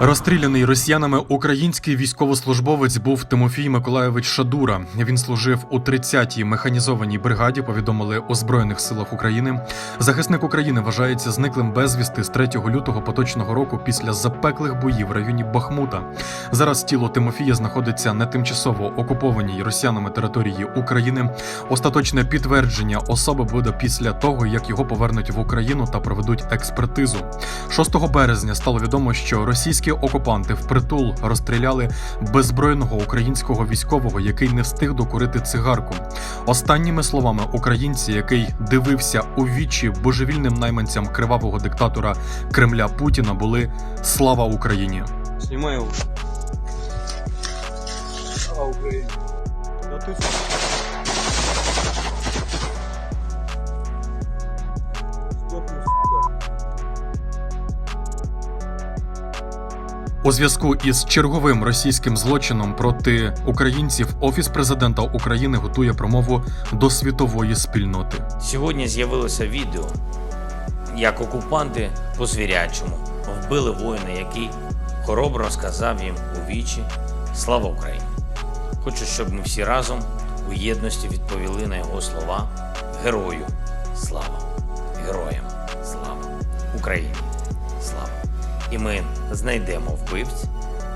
Розстріляний росіянами український військовослужбовець був Тимофій Миколайович Шадура. Він служив у 30-й механізованій бригаді. Повідомили у збройних силах України. Захисник України вважається зниклим безвісти з 3 лютого поточного року після запеклих боїв в районі Бахмута. Зараз тіло Тимофія знаходиться на тимчасово окупованій росіянами території України. Остаточне підтвердження особи буде після того, як його повернуть в Україну та проведуть експертизу. 6 березня стало відомо, що російські окупанти впритул розстріляли беззбройного українського військового, який не встиг докурити цигарку. Останніми словами українці, який дивився у вічі божевільним найманцям кривавого диктатора Кремля Путіна, були слава Україні. Снимай. Слава Украине. У зв'язку із черговим російським злочином проти українців офіс президента України готує промову до світової спільноти. Сьогодні з'явилося відео, як окупанти по звірячому вбили воїна, який хоробро сказав їм у вічі Слава Україні! Хочу, щоб ми всі разом у єдності відповіли на його слова Герою слава! Героям слава! Україні! І ми знайдемо вбивць.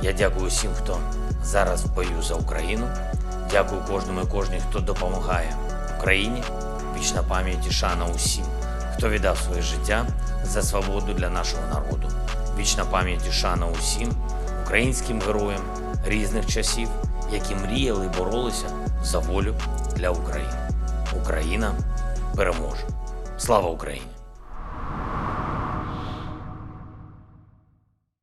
Я дякую всім, хто зараз в бою за Україну. Дякую кожному і кожній, хто допомагає Україні. Вічна пам'ять і шана усім, хто віддав своє життя за свободу для нашого народу. Вічна пам'ять і шана усім українським героям різних часів, які мріяли і боролися за волю для України. Україна переможе. Слава Україні!